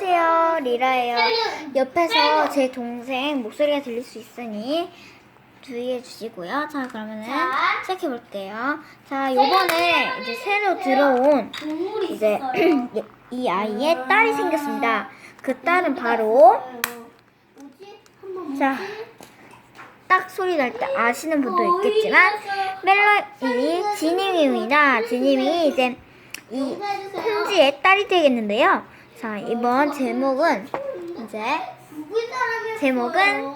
안녕하세요. 리라예요. 옆에서 제 동생 목소리가 들릴 수 있으니 주의해 주시고요. 자, 그러면은 자. 시작해 볼게요. 자, 요번에 이제 새로 들어온 이제. 이 아이의 딸이 생겼습니다. 그 딸은 바로 자, 딱 소리 날 때 아시는 분도 있겠지만 멜로이 지님입니다. 지님이 이제 이 콩지의 딸이 되겠는데요. 자, 이번 제목은 이제 제목은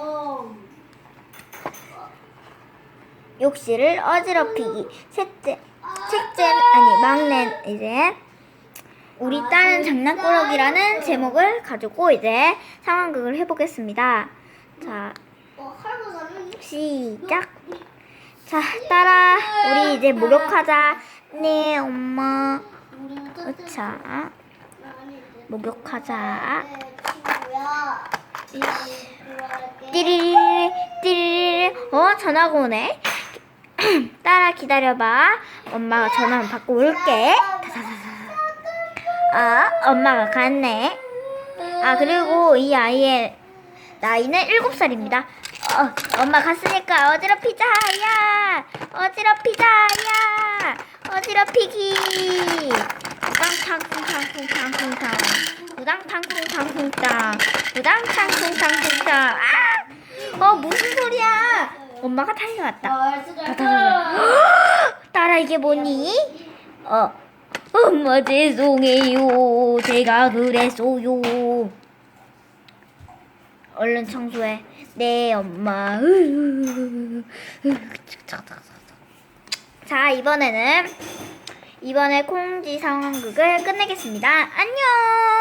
욕실을 어지럽히기. 셋째, 셋째 아니 막내 이제 우리 딸은 장난꾸러기라는 제목을 가지고 이제 상황극을 해보겠습니다. 자, 시작. 자, 딸아, 우리 이제 목욕하자. 네, 엄마. 자, 목욕하자. 띠리리, 띠리리. 어, 전화가 오네. 딸아, 기다려봐. 엄마가 전화 한번 받고 올게. 아, 엄마가 갔네. 아, 그리고 이 아이의 나이는 7살입니다. 어, 엄마 갔으니까 어지럽히자, 야! 어지럽히자, 야! 어지럽히기! 우당탕쿵탕쿵탕쿵탕. 우당탕쿵 탕쿵탕. 우당탕쿵 탕쿵탕. 아! 어, 무슨 소리야? 엄마가 달려왔다. 딸아, 이게 뭐니? 어, 엄마 죄송해요. 제가 그랬어요. 얼른 청소해. 네, 엄마. 자, 이번에는 이번에 콩지 상황극을 끝내겠습니다. 안녕!